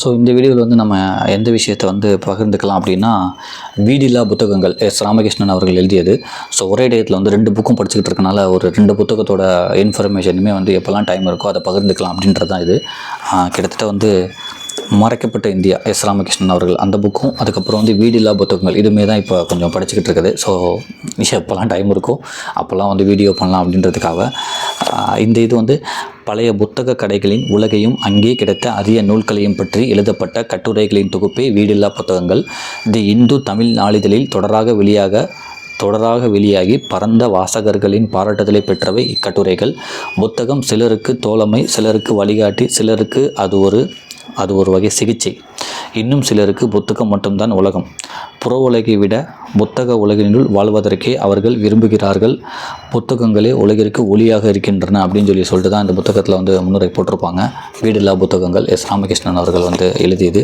So இந்த வீடியோவில் வந்து நம்ம எந்த விஷயத்தை வந்து பகிர்ந்துக்கலாம் அப்படின்னா வீடில்லா புத்தகங்கள். எஸ் ராமகிருஷ்ணன் அவர்கள் எழுதியது. ஸோ ஒரே டயத்தில் வந்து ரெண்டு புக்கும் படிச்சுக்கிட்டு இருக்கனால ஒரு ரெண்டு புத்தகத்தோட இன்ஃபர்மேஷனுமே வந்து எப்போல்லாம் டைம் இருக்கோ அதை பகிர்ந்துக்கலாம் அப்படின்றது தான் இது கிட்டத்தட்ட வந்து மறைக்கப்பட்ட இந்தியா எஸ். ராமகிருஷ்ணன் அவர்கள் அந்த புக்கும் அதுக்கப்புறம் வந்து வீடில்லா புத்தகங்கள் இதுமே தான் இப்போ கொஞ்சம் படிச்சுக்கிட்டு இருக்குது. ஸோ எப்போல்லாம் டைம் இருக்கோ அப்போல்லாம் வந்து வீடியோ பண்ணலாம் அப்படின்றதுக்காக இந்த இது வந்து பழைய புத்தக கடைகளின் உலகையும் அங்கே கிடைத்த அரிய நூல்களையும் பற்றி எழுதப்பட்ட கட்டுரைகளின் தொகுப்பே வீடில்லா புத்தகங்கள். தி இந்து தமிழ் நாளிதழில் தொடராக வெளியாக தொடராக வெளியாகி பரந்த வாசகர்களின் பாராட்டுதலை பெற்றவை இக்கட்டுரைகள். புத்தகம் சிலருக்கு தோழமை சிலருக்கு வழிகாட்டி சிலருக்கு அது ஒரு அது ஒரு வகை சிகிச்சை. இன்னும் சிலருக்கு புத்தகம் மட்டும்தான் உலகம். புற உலகை விட புத்தக உலகினுள் வாழ்வதற்கே அவர்கள் விரும்புகிறார்கள். புத்தகங்களே உலகிற்கு ஒளியாக இருக்கின்றன அப்படின்னு சொல்லி சொல்லிட்டு தான் இந்த புத்தகத்தில் வந்து முன்னுரை போட்டிருப்பாங்க. வீடில்லா புத்தகங்கள் எஸ் ராமகிருஷ்ணன் அவர்கள் வந்து எழுதியது.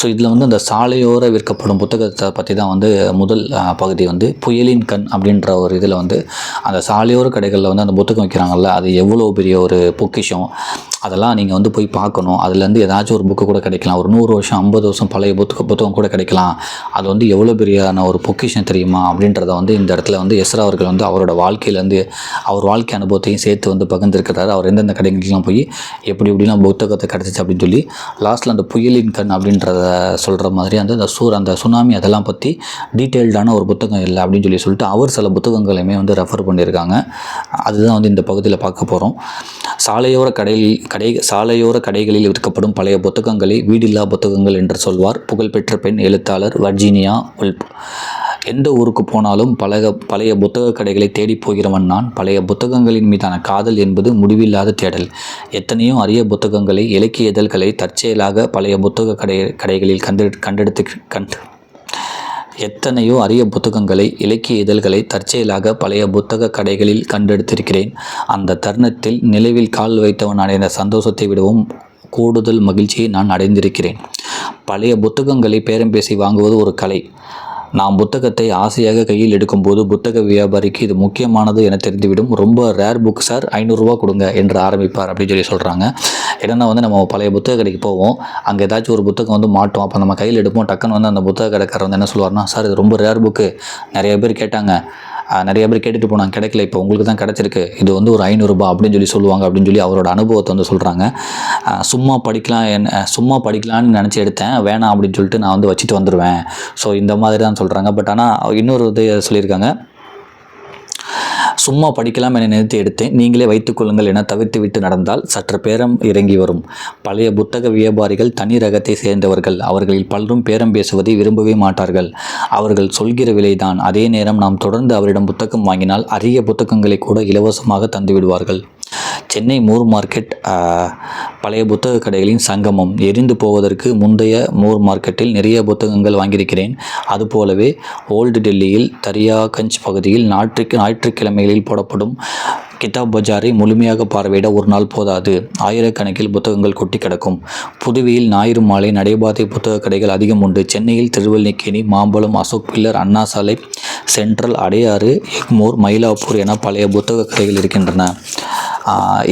ஸோ இதில் வந்து அந்த சாலையோர விற்கப்படும் புத்தகத்தை பற்றி தான் வந்து முதல் பகுதி வந்து புயலின் கண் அப்படின்ற ஒரு இதில் வந்து அந்த சாலையோர கடைகளில் வந்து அந்த புத்தகம் வைக்கிறாங்கல்ல அது எவ்வளோ பெரிய ஒரு பொக்கிஷம். அதெல்லாம் நீங்கள் வந்து போய் பார்க்கணும். அதுலேருந்து ஏதாச்சும் ஒரு புக்கு கூட கிடைக்கலாம். ஒரு நூறு வருஷம் ஐம்பது வருஷம் பழைய புத்தக புத்தகம் கூட கிடைக்கலாம். அது வந்து எவ்வளோ பெரியான ஒரு பொக்கிஷம் தெரியுமா? அப்படின்றத வந்து இந்த இடத்துல வந்து எஸ்ரா அவர்கள் வந்து அவரோட வாழ்க்கையிலேருந்து அவர் வாழ்க்கை அனுபவத்தையும் சேர்த்து வந்து பகிர்ந்துருக்கிறாரு. அவர் எந்தெந்த கடைகளுக்கெல்லாம் போய் எப்படி எப்படிலாம் புத்தகத்தை கிடச்சிச்சு அப்படின்னு சொல்லி லாஸ்ட்டில் அந்த புயலின் கண் அப்படின்றத சொல்கிற மாதிரி அந்த அந்த சூர் அந்த சுனாமி அதெல்லாம் பற்றி டீட்டெயில்டான ஒரு புத்தகம் இல்லை அப்படின்னு சொல்லி சொல்லிட்டு அவர் சில புத்தகங்களையுமே வந்து ரெஃபர் பண்ணியிருக்காங்க. அதுதான் வந்து இந்த பகுதியில் பார்க்க போகிறோம் சாலையோர கடையில் கடை சாலையோர கடைகளில் விற்கப்படும் பழைய புத்தகங்களை வீடில்லா புத்தகங்கள் என்று சொல்வார். புகழ்பெற்ற பெண் எழுத்தாளர் வர்ஜீனியா உல்ப். எந்த ஊருக்கு போனாலும் பழக பழைய புத்தக கடைகளை தேடி போகிறவன் நான். பழைய புத்தகங்களின் மீதான காதல் என்பது முடிவில்லாத தேடல். எத்தனையோ அரிய புத்தகங்களை இலக்கிய இதழ்களை தற்செயலாக பழைய புத்தக கடை கடைகளில் கண்டு கண்டெடுத்து கண்டு எத்தனையோ அரிய புத்தகங்களை இலக்கிய இதழ்களை தற்செயலாக பழைய புத்தக கடைகளில் கண்டெடுத்திருக்கிறேன். அந்த தருணத்தில் நிலவில் கால் வைத்தவன் அடைந்த சந்தோஷத்தை விடவும் கூடுதல் மகிழ்ச்சியை நான் அடைந்திருக்கிறேன். பழைய புத்தகங்களை பேரம் பேசி வாங்குவது ஒரு கலை. நாம் புத்தகத்தை ஆசையாக கையில் எடுக்கும்போது புத்தக வியாபாரிக்கு இது முக்கியமானது என தெரிந்துவிடும். ரொம்ப ரேர் புக் சார் ஐநூறுரூவா கொடுங்க என்று ஆரம்பிப்பார் அப்படின்னு சொல்லி சொல்கிறாங்க என்னென்னா வந்து நம்ம பழைய புத்தக கடைக்கு போவோம். அங்கே ஏதாச்சும் ஒரு புத்தகம் வந்து மாட்டோம். அப்போ நம்ம கையில் எடுப்போம். டக்குன்னு வந்து அந்த புத்தக கடைக்காரர் வந்து என்ன சொல்லுவார்னா சார் இது ரொம்ப ரேர் புக்கு நிறைய பேர் கேட்டாங்க. நிறைய பேர் கேட்டுட்டு போனாங்க கிடைக்கல இப்போ உங்களுக்கு தான் கிடச்சிருக்கு. இது வந்து ஒரு ஐநூறுரூபா அப்படின்னு சொல்லி சொல்லுவாங்க அப்படின்னு சொல்லி அவரோட அனுபவத்தை வந்து சொல்கிறாங்க சும்மா படிக்கலாம் என்ன சும்மா படிக்கலாம்னு நினச்சி எடுத்தேன் வேணாம் அப்படின்னு சொல்லிட்டு நான் வந்து வச்சுட்டு வந்துடுவேன் ஸோ இந்த மாதிரி தான் சொல்கிறாங்க பட் ஆனால் இன்னொரு இது சொல்லியிருக்காங்க சும்மா படிக்கலாம் என நினைத்து எடுத்தேன். நீங்களே வைத்துக்கொள்ளுங்கள் என தவிர்த்து விட்டு நடந்தால் சற்று பேரம் இறங்கி வரும். பழைய புத்தக வியாபாரிகள் தனி ரகத்தை சேர்ந்தவர்கள். அவர்களில் பலரும் பேரம் பேசுவதை விரும்பவே மாட்டார்கள். அவர்கள் சொல்கிற விலைதான். அதே நேரம் நாம் தொடர்ந்து அவரிடம் புத்தகம் வாங்கினால் அரிய புத்தகங்களை கூட இலவசமாக தந்துவிடுவார்கள். சென்னை மூர் மார்க்கெட் பழைய புத்தக கடைகளின் சங்கமம். எரிந்து போவதற்கு முந்தைய மூர் மார்க்கெட்டில் நிறைய புத்தகங்கள் வாங்கியிருக்கிறேன். அதுபோலவே ஓல்டு டெல்லியில் தரியாகஞ்ச் பகுதியில் ஞாயிற்று ஞாயிற்றுக்கிழமைகளில் போடப்படும் கிதாப் பஜாரை முழுமையாக பார்வையிட ஒரு நாள் போதாது. ஆயிரக்கணக்கில் புத்தகங்கள் கொட்டி கிடக்கும். புதுவையில் ஞாயிறு மாலை நடைபாதை புத்தக கடைகள் அதிகம் உண்டு. சென்னையில் திருவல்லிக்கேணி மாம்பழம் அசோக் பில்லர் அண்ணா சாலை சென்ட்ரல் அடையாறு எக்மோர் மயிலாப்பூர் என பழைய புத்தக கடைகள் இருக்கின்றன.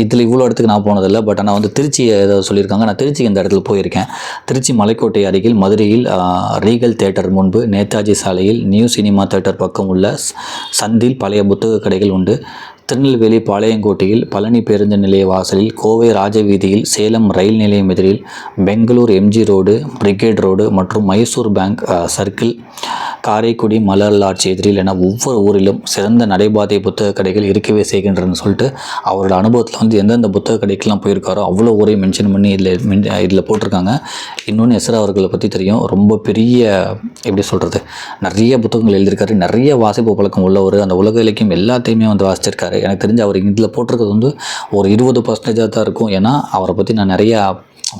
இதில் இவ்வளோ இடத்துக்கு நான் போனதில்லை பட் ஆனால் வந்து திருச்சி ஏதோ சொல்லியிருக்காங்க. நான் திருச்சி இந்த இடத்துல போயிருக்கேன். திருச்சி மலைக்கோட்டை அருகில் மதுரையில் ரீகல் தேட்டர் முன்பு நேதாஜி சாலையில் நியூ சினிமா தேட்டர் பக்கம் உள்ள சந்தில் பழைய புத்தக கடைகள் உண்டு. திருநெல்வேலி பாளையங்கோட்டையில் பழனி பேருந்து நிலைய வாசலில் கோவை ராஜவீதியில் சேலம் ரயில் நிலையம் எதிரில் Bangalore M G road brigade road மற்றும் மைசூர் பேங்க் சர்க்கிள் காரைக்குடி மலர்லாட்சி எதிரில் என ஒவ்வொரு ஊரிலும் சிறந்த நடைபாதை புத்தக கடைகள் இருக்கவே செய்கின்றன சொல்லிட்டு அவரோட அனுபவத்தில் வந்து எந்தெந்த புத்தக கடைக்கெல்லாம் போயிருக்காரோ அவ்வளோ ஊரையும் மென்ஷன் பண்ணி இதில் இதில் போட்டிருக்காங்க. இன்னொன்று எஸ்ரா அவர்களை பற்றி தெரியும். ரொம்ப பெரிய எப்படி சொல்கிறது நிறைய புத்தகங்கள் எழுதியிருக்காரு. நிறைய வாசிப்பு பழக்கம் உள்ளவர். அந்த உலக இலக்கியம் எல்லாத்தையுமே வந்து வாசிச்சிருக்காரு. எனக்கு தெரிஞ்சு அவர் இதில் போட்டிருக்கிறது வந்து ஒரு இருபது பர்சன்டேஜாக தான் இருக்கும். ஏன்னா அவரை பற்றி நான் நிறையா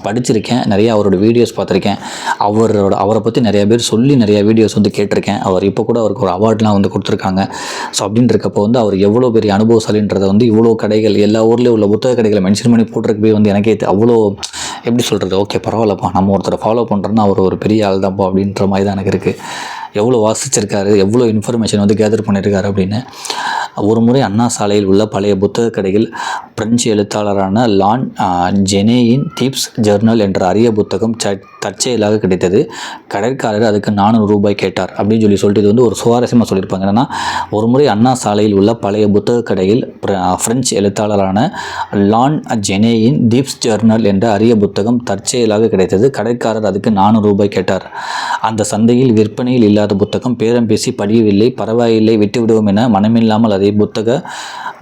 படிச்சிருக்கேன் நிறைய அவரோட வீடியோஸ் பார்த்துருக்கேன். அவரோட அவரை பற்றி நிறைய பேர் சொல்லி நிறைய வீடியோஸ் வந்து கேட்டிருக்கேன். அவர் இப்போ கூட அவருக்கு ஒரு அவார்ட்லாம் வந்து கொடுத்துருக்காங்க. ஸோ அப்படின்றக்கப்போ வந்து அவர் எவ்வளோ பெரிய அனுபவசாலின்றதை வந்து இவ்வளோ கடைகள் எல்லா ஊர்லேயும் உள்ள புத்தக கடைகளை மென்ஷன் பண்ணி போட்டிருக்கவே வந்து எனக்கே அவ்வளோ எப்படி சொல்கிறது ஓகே பரவாயில்லப்பா நம்ம ஒருத்தரை ஃபாலோ பண்ணுறோன்னா அவர் ஒரு பெரிய ஆள் தான்ப்பா அப்படின்ற மாதிரி தான் எனக்கு இருக்குது எவ்வளோ வாசிச்சிருக்காரு எவ்வளோ இன்ஃபர்மேஷன் வந்து கேதர் பண்ணியிருக்காரு அப்படின்னு. ஒரு முறை அண்ணா சாலையில் உள்ள பழைய புத்தக கடையில் பிரெஞ்சு எழுத்தாளரான லான் ஜெனேயின் தீப்ஸ் ஜர்னல் என்ற அரிய புத்தகம் தற்செயலாக கிடைத்தது. கடைக்காரர் அதுக்கு நானூறு ரூபாய் கேட்டார் அப்படின்னு சொல்லி சொல்லிட்டு இது வந்து ஒரு சுவாரஸ்யமாக சொல்லியிருப்பாங்க. என்னென்னா ஒரு முறை அண்ணா சாலையில் உள்ள பழைய புத்தக கடையில் பிரெஞ்சு எழுத்தாளரான லான் ஜெனேயின் தீப்ஸ் ஜர்னல் என்ற அரிய புத்தகம் தற்செயலாக கிடைத்தது. கடைக்காரர் அதுக்கு நானூறு ரூபாய் கேட்டார். அந்த சந்தையில் விற்பனையில் இல்லாத புத்தகம் பேரம் பேசி படியவில்லை பரவாயில்லை விட்டுவிடுவோம் என மனமில்லாமல் அதை புத்தக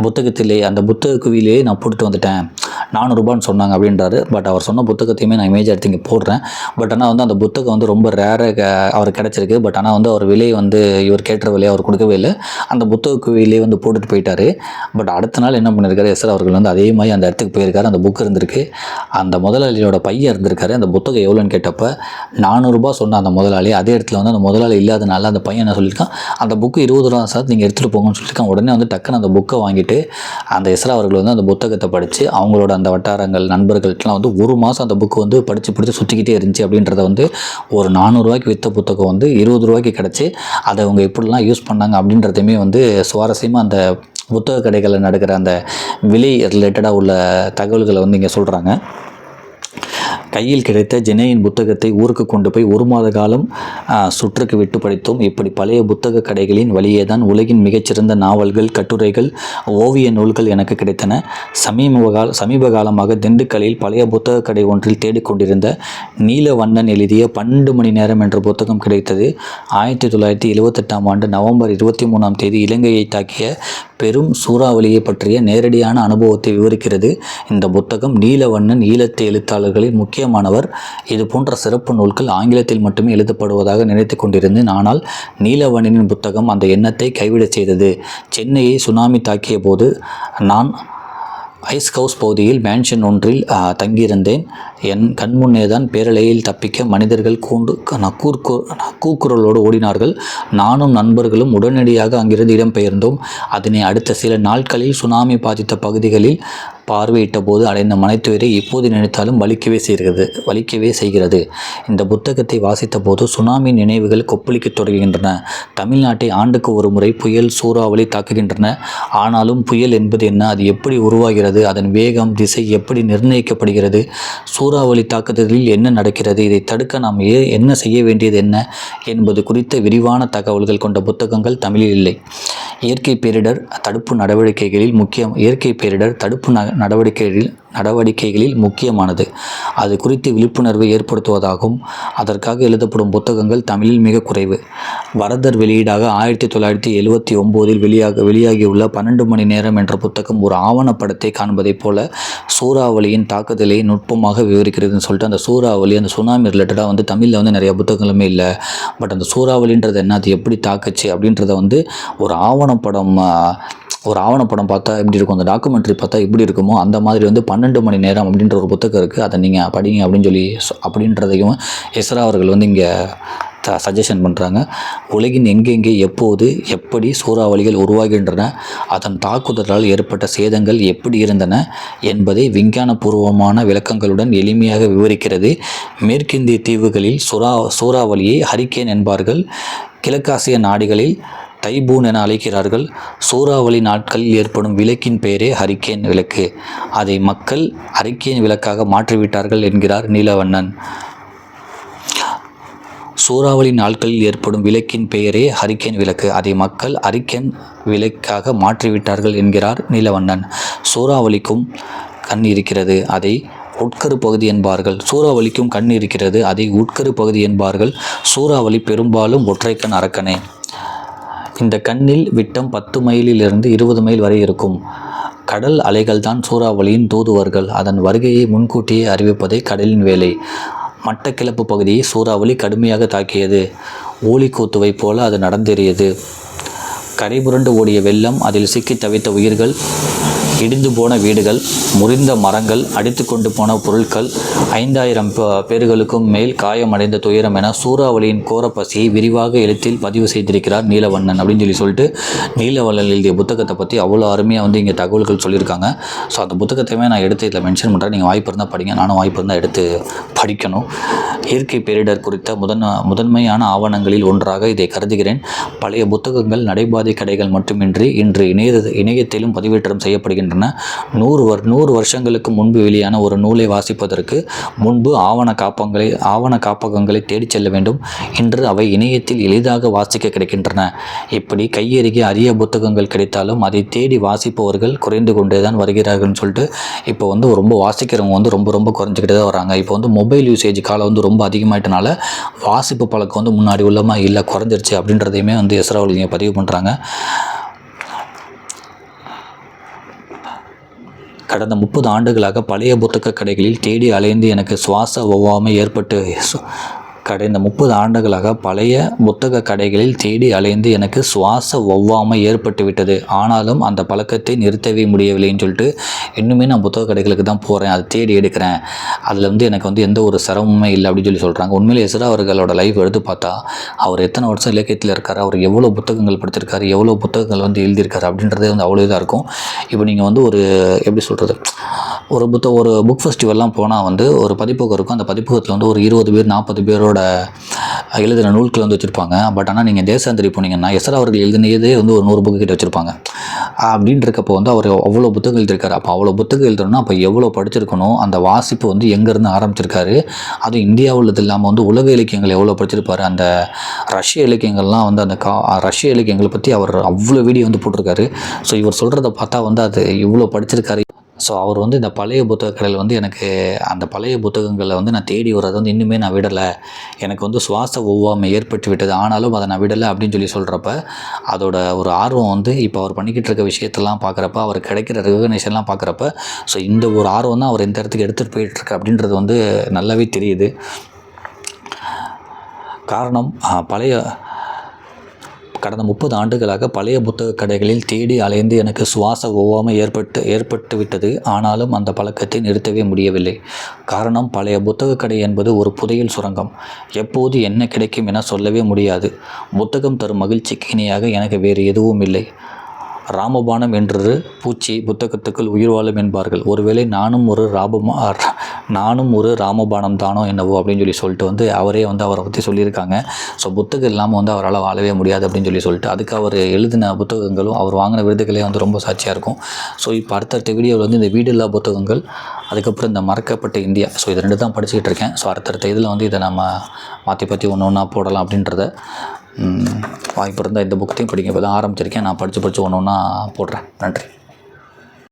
புத்தகத்திலே அந்த புத்தக குவியிலே நான் போட்டு வந்துட்டேன். நானூறுரூபான்னு சொன்னாங்க அப்படின்றாரு. பட் அவர் சொன்ன புத்தகத்தையுமே நான் இமேஜ் எடுத்து இங்கே போடுறேன். பட் ஆனால் வந்து அந்த புத்தகம் வந்து ரொம்ப ரேராக அவர் கிடச்சிருக்கு. பட் ஆனால் வந்து அவர் விலை வந்து இவர் கேட்ட விலையை அவர் கொடுக்கவே இல்லை. அந்த புத்தகக்கு விலையை வந்து போட்டுட்டு போயிட்டார். பட் அடுத்த நாள் என்ன பண்ணியிருக்காரு எஸ்ஆர் அவர்கள் வந்து அதே மாதிரி அந்த இடத்துக்கு போயிருக்காரு. அந்த புக் இருந்திருக்கு. அந்த முதலாளியோட பையன் இருந்திருக்காரு. அந்த புத்தகம் எவ்வளோன்னு கேட்டப்ப நானூறுரூபா சொன்ன அந்த முதலாளி அதே இடத்துல வந்து அந்த முதலாளி இல்லாதனால அந்த பையன் என்ன சொல்லியிருக்கான்? அந்த புக்கு இருபது ரூபா சார் நீங்கள் எடுத்துகிட்டு போங்கன்னு சொல்லியிருக்கான். உடனே வந்து டக்குன்னு அந்த புக்கை வாங்கிட்டு அந்த எஸ்ரா அவர்கள் வந்து அந்த புத்தகத்தை படித்து அவங்களோட அந்த வட்டாரங்கள் நண்பர்கள்ட்டலாம் வந்து ஒரு மாதம் அந்த புக்கு வந்து படித்து படித்து சுற்றிக்கிட்டே இருந்துச்சு அப்படின்றத வந்து ஒரு நானூறுரூவாய்க்கு விற்ற புத்தகம் வந்து இருபது ரூபாய்க்கு கிடச்சி அதை அவங்க எப்படிலாம் யூஸ் பண்ணாங்க அப்படின்றதையுமே வந்து சுவாரஸ்யமாக அந்த புத்தக கடைகளில் நடக்கிற அந்த விலை ரிலேட்டடாக உள்ள தகவல்களை வந்து இங்கே சொல்கிறாங்க கையில் கிடைத்த ஜெனேயின் புத்தகத்தை ஊருக்கு கொண்டு போய் ஒரு மாத காலம் சுற்றுக்கு விட்டு படித்தோம். இப்படி பழைய புத்தக கடைகளின் வழியே தான் உலகின் மிகச்சிறந்த நாவல்கள் கட்டுரைகள் ஓவிய நூல்கள் எனக்கு கிடைத்தன. சமீப கால சமீப காலமாக திண்டுக்கல்லில் பழைய புத்தக கடை ஒன்றில் தேடிக்கொண்டிருந்த நீலவண்ணன் எழுதிய பன்னெண்டு மணி நேரம் என்ற புத்தகம் கிடைத்தது. ஆயிரத்தி தொள்ளாயிரத்தி எழுவத்தெட்டாம் ஆண்டு நவம்பர் இருபத்தி மூணாம் தேதி இலங்கையை தாக்கிய பெரும் சூறாவளியை பற்றிய நேரடியான அனுபவத்தை விவரிக்கிறது. இந்த புத்தகம் நீலவண்ணன் ஈழத்து முக்கிய முக்கியமானவர். இது போன்ற சிறப்பு நூல்கள் ஆங்கிலத்தில் மட்டுமே எழுதப்படுவதாக நினைத்து கொண்டிருந்தேன். ஆனால் நீலவணனின் புத்தகம் அந்த எண்ணத்தை கைவிடச் செய்தது. சென்னையை சுனாமி தாக்கிய போது நான் ஐஸ் ஹவுஸ் பகுதியில் மேன்ஷன் ஒன்றில் தங்கியிருந்தேன். என் கண்முன்னே தான் பேரலையில் தப்பிக்க மனிதர்கள் கூண்டு கூர்கு கூக்குரலோடு ஓடினார்கள். நானும் நண்பர்களும் உடனடியாக அங்கிருந்து இடம்பெயர்ந்தோம். அதனை அடுத்த சில நாட்களில் சுனாமி பாதித்த பகுதிகளில் பார்வையிட்ட போது அடைந்த மனத்துயரை இப்போது நினைத்தாலும் வலிக்கவே செய்கிறது வலிக்கவே செய்கிறது. இந்த புத்தகத்தை வாசித்த போது சுனாமி நினைவுகள் கொப்பளிக்கத் தொடங்குகின்றன. தமிழ்நாட்டை ஆண்டுக்கு ஒரு முறை புயல் சூறாவளி தாக்குகின்றன. ஆனாலும் புயல் என்பது என்ன? அது எப்படி உருவாகிறது? அதன் வேகம் திசை எப்படி நிர்ணயிக்கப்படுகிறது? சூறாவளி தாக்குதலில் என்ன நடக்கிறது? இதை தடுக்க நாம் ஏ என்ன செய்ய வேண்டியது என்ன? என்பது குறித்த விரிவான தகவல்கள் கொண்ட புத்தகங்கள் தமிழில் இல்லை. இயற்கை பேரிடர் தடுப்பு நடவடிக்கைகளில் முக்கிய இயற்கை பேரிடர் தடுப்பு ந நடவடிக்கைகளில் நடவடிக்கைகளில் முக்கியமானது. அது குறித்து விழிப்புணர்வை ஏற்படுத்துவதாகவும் அதற்காக எழுதப்படும் புத்தகங்கள் தமிழில் மிக குறைவு. வரதர் வெளியீடாக ஆயிரத்தி தொள்ளாயிரத்தி எழுவத்தி ஒம்போதில் வெளியாக வெளியாகியுள்ள பன்னெண்டு மணி நேரம் என்ற புத்தகம் ஒரு ஆவணப்படத்தை காண்பதைப் போல சூறாவளியின் தாக்குதலை நுட்பமாக விவரிக்கிறதுன்னு சொல்லிட்டு அந்த சூறாவளி அந்த சுனாமி ரிலேட்டடாக வந்து தமிழில் வந்து நிறைய புத்தகங்களுமே இல்லை. பட் அந்த சூறாவளின்றது என்ன அது எப்படி தாக்குச்சு? அப்படின்றத வந்து ஒரு ஆவணப்படம் ஒரு ஆவணப்படம் பார்த்தா எப்படி இருக்கும்? அந்த டாக்குமெண்ட்ரி பார்த்தா எப்படி இருக்குமோ அந்த மாதிரி வந்து பன்னெண்டு மணி நேரம் அப்படின்ற ஒரு புத்தகம் இருக்குது அதை நீங்கள் படிங்க அப்படின்னு சொல்லி அப்படின்றதையும் எஸ்ரா அவர்கள் வந்து இங்கே த சஜஷன் பண்ணுறாங்க உலகின் எங்கெங்கே எப்போது எப்படி சூறாவளிகள் உருவாகின்றன அதன் தாக்குதலால் ஏற்பட்ட சேதங்கள் எப்படி இருந்தன என்பதை விஞ்ஞானபூர்வமான விளக்கங்களுடன் எளிமையாக விவரிக்கிறது. மேற்கிந்திய தீவுகளில் சுறா சூறாவளியை ஹரிக்கேன் என்பார்கள். கிழக்காசிய நாடுகளில் தைபூன் என அழைக்கிறார்கள். சூறாவளி நாட்களில் ஏற்படும் விளக்கின் பெயரே ஹரிக்கேன் விளக்கு. அதை மக்கள் ஹரிக்கேன் விளக்காக மாற்றிவிட்டார்கள் என்கிறார் நீலவண்ணன். சூறாவளி நாட்களில் ஏற்படும் விளக்கின் பெயரே ஹரிக்கேன் விளக்கு. அதை மக்கள் ஹரிக்கேன் விளக்காக மாற்றிவிட்டார்கள் என்கிறார் நீலவண்ணன். சூறாவளிக்கும் கண் இருக்கிறது அதை உட்கரு பகுதி என்பார்கள். சூறாவளிக்கும் கண் இருக்கிறது அதை உட்கரு பகுதி என்பார்கள். சூறாவளி பெரும்பாலும் ஒற்றைக்கண் அரக்கனே இந்த கண்ணில் விட்டம் பத்து மைலிலிருந்து இருபது மைல் வரை இருக்கும். கடல் அலைகள் தான் சூறாவளியின் தூதுவர்கள். அதன் வருகையை முன்கூட்டியே அறிவிப்பதே கடலின் வேலை. மட்டக்கிளப்பு பகுதியை சூறாவளி கடுமையாக தாக்கியது. ஊழிக்கூத்துவை போல அது நடந்தேறியது. கரைபுரண்டு ஓடிய வெள்ளம் அதில் சிக்கி தவித்த உயிர்கள் இடிந்து போன வீடுகள் முறிந்த மரங்கள் அடித்து கொண்டு போன பொருட்கள் ஐந்தாயிரம் பேர்களுக்கும் மேல் காயமடைந்த துயரம் என சூறாவளியின் கோரப்பசியை விரிவாக எழுத்தில் பதிவு செய்திருக்கிறார் நீலவண்ணன் அப்படின்னு சொல்லி சொல்லிட்டு நீலவண்ணன் எழுதிய புத்தகத்தை பற்றி அவ்வளோ அருமையாக வந்து இங்கே தகவல்கள் சொல்லியிருக்காங்க. ஸோ அந்த புத்தகத்தையுமே நான் எடுத்து இதில் மென்ஷன் பண்ணுறேன் நீங்கள் வாய்ப்பு இருந்தால் படிங்க நானும் வாய்ப்பு இருந்தால் எடுத்து படிக்கணும். இயற்கை பேரிடர் குறித்த முதன் முதன்மையான ஆவணங்களில் ஒன்றாக இதை கருதுகிறேன். பழைய புத்தகங்கள் நடைபாதை கடைகள் மட்டுமின்றி இன்று இணைய இணையத்திலும் பதிவேற்றம் செய்யப்படுகின்றன. நூறு வர் நூறு வருஷங்களுக்கு முன்பு வெளியான ஒரு நூலை வாசிப்பதற்கு முன்பு ஆவண காப்பங்களை ஆவண காப்பகங்களை தேடிச் செல்ல வேண்டும். இன்று அவை இணையத்தில் எளிதாக வாசிக்க கிடைக்கின்றன. இப்படி கையருகே அரிய புத்தகங்கள் கிடைத்தாலும் அதை தேடி வாசிப்பவர்கள் குறைந்து கொண்டே தான் வருகிறார்கள்னு சொல்லிட்டு இப்போ வந்து ரொம்ப வாசிக்கிறவங்க வந்து ரொம்ப ரொம்ப குறைஞ்சிக்கிட்டே தான் வராங்க. இப்போ வந்து மொபைல் யூசேஜ் காலம் வந்து ரொம்ப அதிகமாயிட்டனால வாசிப்பு பழக்கம் வந்து முன்னாடி உள்ளமாக இல்லை குறைஞ்சிருச்சு அப்படின்றதையுமே வந்து எஸ்ராவில் பதிவு பண்ணுறாங்க கடந்த முப்பது ஆண்டுகளாக பழைய புத்தக கடைகளில் தேடி அலைந்து எனக்கு சுவாச ஒவ்வாமை ஏற்பட்டு சு- கடந்த முப்பது ஆண்டுகளாக பழைய புத்தக கடைகளில் தேடி அலைந்து எனக்கு சுவாச ஒவ்வாமை ஏற்பட்டு விட்டது ஆனாலும் அந்த பழக்கத்தை நிறுத்தவே முடியவில்லைன்னு சொல்லிட்டு இன்னுமே நான் புத்தக கடைகளுக்கு தான் போகிறேன் அதை தேடி எடுக்கிறேன். அதில் வந்து எனக்கு வந்து எந்த ஒரு சிரமமே இல்லை அப்படின்னு சொல்லி சொல்கிறாங்க உண்மையிலே எஸ்ரா அவர்களோட லைஃப் எடுத்து பார்த்தா அவர் எத்தனை வருஷம் இலக்கியத்தில் இருக்கார் அவர் எவ்வளோ புத்தகங்கள் படித்திருக்காரு எவ்வளோ புத்தகங்கள் வந்து எழுதியிருக்காரு அப்படின்றதே வந்து அவ்வளோ இதாக இருக்கும். இப்போ நீங்கள் வந்து ஒரு எப்படி சொல்கிறது ஒரு புத்த ஒரு புக் ஃபெஸ்டிவல்லாம் போனால் வந்து ஒரு பதிப்பகம் இருக்கும். அந்த பதிப்பகத்தில் வந்து ஒரு இருபது பேர் நாற்பது பேரோட எழுதின நூல்கள் வந்து வச்சுருப்பாங்க. பட் ஆனால் நீங்கள் தேசாந்திரி போனீங்கன்னா எஸ்ஆர் அவர்கள் எழுதினதே வந்து ஒரு நூறு புக்கு கிட்ட வச்சுருப்பாங்க. அப்படின்னு இருக்கப்போ வந்து அவர் அவ்வளோ புத்தகம் எழுதியிருக்காரு. அப்போ அவ்வளோ புத்தகம் எழுதணும்னா அப்போ எவ்வளோ படிச்சிருக்கணும்? அந்த வாசிப்பு வந்து எங்கேருந்து ஆரம்பிச்சிருக்காரு? அதுவும் இந்தியாவில் இல்லாமல் வந்து உலக இலக்கியங்கள் எவ்வளோ படிச்சிருப்பாரு? அந்த ரஷ்ய இலக்கியங்கள்லாம் வந்து அந்த கா ரஷ்ய இலக்கியங்களை பற்றி அவர் அவ்வளோ வீடியோ வந்து போட்டிருக்காரு. ஸோ இவர் சொல்கிறத பார்த்தா வந்து அது இவ்வளோ படிச்சிருக்காரு. ஸோ அவர் வந்து இந்த பழைய புத்தகங்களில் வந்து எனக்கு அந்த பழைய புத்தகங்களை வந்து நான் தேடி வர்றதை வந்து இன்னுமே நான் விடலை. எனக்கு வந்து சுவாச ஒவ்வாமை ஏற்பட்டு விட்டது. ஆனாலும் அதை நான் விடலை அப்படின்னு சொல்லி சொல்கிறப்ப அதோட ஒரு ஆர்வம் வந்து இப்போ அவர் பண்ணிக்கிட்டு இருக்க விஷயத்தெல்லாம் பார்க்குறப்ப அவர் கிடைக்கிற ரெகக்னேஷன்லாம் பார்க்குறப்ப ஸோ இந்த ஒரு ஆர்வம் தான் அவர் இந்த இடத்துக்கு எடுத்துகிட்டு போயிட்டுருக்கு அப்படின்றது வந்து நல்லாவே தெரியுது. காரணம் பழைய கடந்த முப்பது ஆண்டுகளாக பழைய புத்தக கடைகளில் தேடி அலைந்து எனக்கு சுவாச ஒவ்வாமை ஏற்பட்டு ஏற்பட்டு விட்டது ஆனாலும் அந்த பழக்கத்தை நிறுத்தவே முடியவில்லை. காரணம் பழைய புத்தக கடை என்பது ஒரு புதையல் சுரங்கம். எப்போது என்ன கிடைக்கும் என சொல்லவே முடியாது. புத்தகம் தரும் மகிழ்ச்சிக்கு இணையாக எனக்கு வேறு எதுவும் இல்லை. ராமபானம் என்றது பூச்சி புத்தகத்துக்குள் உயிர் வாழும் என்பார்கள். ஒருவேளை நானும் ஒரு ராபமா நானும் ஒரு ராமபானம் தானோ என்னவோ அப்படின்னு சொல்லி சொல்லிட்டு வந்து அவரே வந்து அவரை பற்றி சொல்லியிருக்காங்க. ஸோ புத்தகம் இல்லாமல் வந்து அவரால் வாழவே முடியாது அப்படின்னு சொல்லி சொல்லிட்டு அதுக்கு அவர் எழுதின புத்தகங்களும் அவர் வாங்கின விருதுகளே வந்து ரொம்ப சாட்சியாக இருக்கும். ஸோ இப்போ அடுத்தடுத்த வீடியோவில் வந்து இந்த வீடில்லா புத்தகங்கள் அதுக்கப்புறம் இந்த மறக்கப்பட்ட இந்தியா. ஸோ இது ரெண்டு தான் படிச்சுக்கிட்டு இருக்கேன். ஸோ அடுத்தடுத்த இதில் வந்து இதை நம்ம மாற்றி பற்றி ஒன்று ஒன்றா போடலாம் அப்படின்றத வாய்ப்பு இருந்தால் இந்த புக்கத்தையும் படிங்க. இப்போ தான் ஆரம்பிச்சிருக்கேன். நான் படித்து படித்து ஒன்று ஒன்றா போடுறேன். நன்றி.